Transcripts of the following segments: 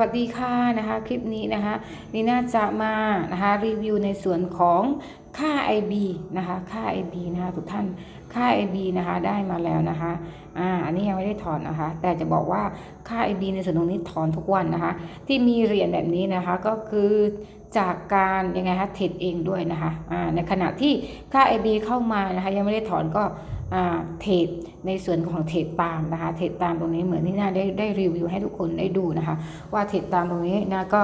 วัสดีค่ะนะคะคลิปนี้นะคะนีน่าจะมานะคะรีวิวในส่วนของค่า IB นะคะค่า IB นะคะทุกท่านค่า IB นะคะได้มาแล้วนะคะอ่าอันนี้ยังไม่ได้ถอนนะคะ แต่จะบอกว่าค่า IB ในส่วนตรงนี้ถอนทุกวันนะคะ ที่มีเหรียญแบบนี้นะคะก็คือจากการยังไงคะเทรดเองด้วยนะคะอ่าในขณะที่ค่า IB เข้ามานะคะยังไม่ได้ถอนก็ เทรดในส่วนของเทรดตามนะคะ เทรดตามตรงนี้เหมือนที่น่าได้ได้รีวิวให้ทุกคนได้ดูนะคะ ว่าเทรดตามตรงนี้นะก็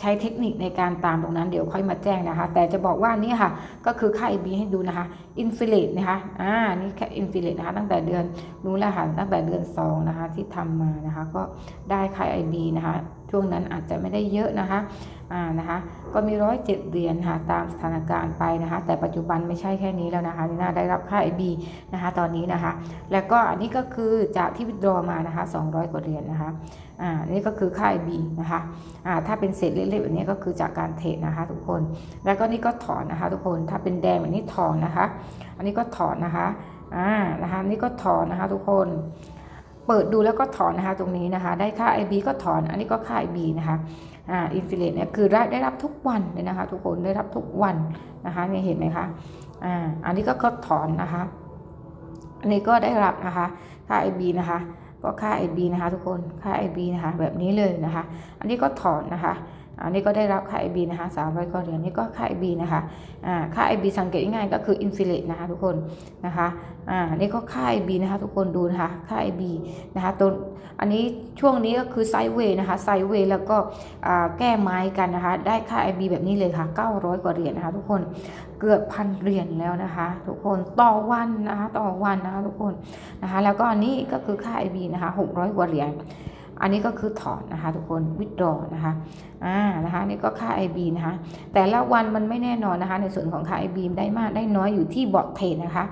ใช้เทคนิคในการตามตรงนั้นเดี๋ยวค่อยมาแจ้งนะคะ แต่จะบอกว่านี่ค่ะ ก็คือค่า IB ให้ดูนะคะอินฟิเลตนะคะอ่านี่แค่อินฟิเลตนะคะ ตั้งแต่เดือนนู้นแล้วค่ะตั้งแต่เดือน 2 นะคะ ที่ทำมานะคะ ก็ได้ค่า IB นะคะ ช่วงนั้นอาจจะไม่ได้เยอะนะคะอ่านะคะก็มีร้อยเจ็ดเหรียญค่ะตามสถานการณ์ไปนะคะ แต่ปัจจุบันไม่ใช่แค่นี้แล้วนะคะนีน่าได้รับค่า IB นะคะตอนนี้นะคะ แล้วก็อันนี้ก็คือจากที่วิดรอมานะคะ200 กว่าเหรียญนะคะอ่านี่ก็คือค่า IB นะคะอ่าถ้าเป็นเศษเล็กๆแบบนี้ก็คือจากการเทรดนะคะ ทุกคน แล้วก็นี่ก็ถอนนะคะทุกคนถ้าเป็นแดงแบบนี้ถอนนะคะ อันนี้ก็ถอนนะคะอ่านะคะนี่ก็ถอนนะคะทุกคน เปิดดูแล้วก็ถอนนะคะตรงนี้นะคะ ได้ค่า IB ก็ถอน อันนี้ก็ค่า IB นะคะอ่าอินฟิเลตเนี่ยคือได้ได้รับทุกวันเลยนะคะ ทุกคนได้รับทุกวันนะคะนี่เห็นไหมคะอ่าอันนี้ก็ก็ถอนนะคะ อันนี้ก็ได้รับนะคะค่า IB นะคะก็ค่า IB นะคะ ทุกคนค่า IB นะคะ แบบนี้เลยนะคะ อันนี้ก็ถอนนะคะ อันนี้ก็ได้รับค่า IB นะคะ300กว่าเหรียญนี่ก็ค่า IB นะคะอ่าค่า IB สังเกตง่ายก็คือ inflate นะคะทุกคนนะคะอ่านี่ก็ค่า IB นะคะทุกคนดูนะคะค่า IB นะคะตัวอันนี้ช่วงนี้ก็คือไซด์เวย์นะคะไซด์เวย์แล้วก็อ่าแก้ไม้กันนะคะได้ค่า IB แบบนี้เลยค่ะ 900 กว่าเหรียญนะคะทุกคนเกือบพันเหรียญแล้วนะคะทุกคนต่อวันนะคะต่อวันนะคะทุกคนนะคะแล้วก็อันนี้ก็คือค่า IB นะคะ600 กว่าเหรียญ อันนี้ก็คือถอนนะคะทุกคนวิดดอนะคะอ่านะคะนี่ก็ค่า IB นะคะแต่ละวันมันไม่แน่นอนนะคะ ในส่วนของค่า IB ได้มากได้น้อยอยู่ที่บอทเทรดนะคะ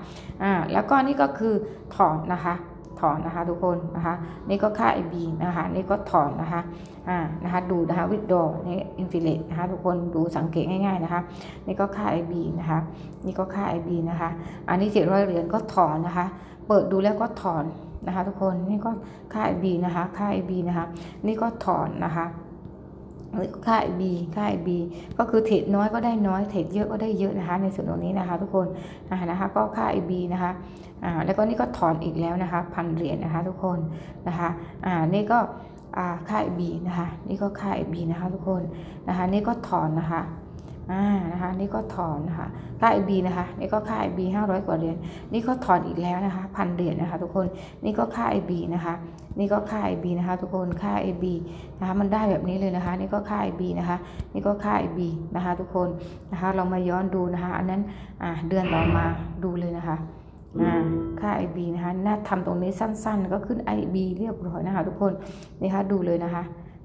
อ่าแล้วก็นี่ก็คือถอนนะคะถอนนะคะทุกคนนะคะนี่ก็ค่า IB นะคะนี่ก็ถอนนะคะอ่านะคะดูนะคะวิดดอนี่อินฟิเลตนะคะทุกคนดูสังเกตง่ายๆนะคะนี่ก็ค่า IB นะคะนี่ก็ค่า IB นะคะอันนี้700เหรียญก็ถอนนะคะ เปิดดูแล้วก็ถอน นะคะ ทุกคนนี่ก็ค่า IB นะคะค่า IB นะคะนี่ก็ถอนนะคะนี่ก็ค่า IB ค่า IB ก็คือเทรดน้อยก็ได้น้อยเทรดเยอะก็ได้เยอะนะคะ ในส่วนตรงนี้นะคะ ทุกคนนะคะนะคะก็ค่า IB นะคะอ่าแล้วก็นี่ก็ถอนอีกแล้วนะคะพันเหรียญนะคะ ทุกคนนะคะอ่านี่ก็อ่าค่า IB นะคะ นี่ก็ค่า IB นะคะ ทุกคนนะคะ นี่ก็ถอนนะคะ อ่านะคะนี่ก็ถอนนะคะค่า IB นะคะนี่ก็ค่า IB 500 กว่าเหรียญนี่ก็ถอนอีกแล้วนะคะพันเหรียญนะคะทุกคนนี่ก็ค่า IB นะคะนี่ก็ค่า IB นะคะทุกคนค่า IB นะคะมันได้แบบนี้เลยนะคะ นี่ก็ค่า IB นะคะนี่ก็ค่า IB นะคะทุกคนนะคะเรามาย้อนดูนะคะอันนั้นอ่าเดือนต่อมาดูเลยนะคะอ่าค่า IB นะคะน่าทำตรงนี้สั้นๆ ก็ขึ้น IB เรียบร้อยนะคะทุกคนนี่คะดูเลยนะคะ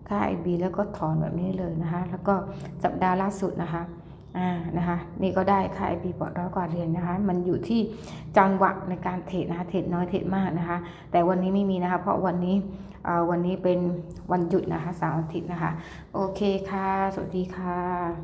ค่า IB แล้วก็ถอนแบบนี้เลยนะคะ แล้วก็สัปดาห์ล่าสุดนะคะอ่านะคะ นี่ก็ได้ค่า IB ปอดร้อยกว่าเหรียญนะคะ มันอยู่ที่จังหวะในการเทรดนะคะ เทรดน้อยเทรดมากนะคะ แต่วันนี้ไม่มีนะคะ เพราะวันนี้วันนี้เป็นวันหยุดนะคะเสาร์อาทิตย์นะคะ โอเคค่ะ สวัสดีค่ะ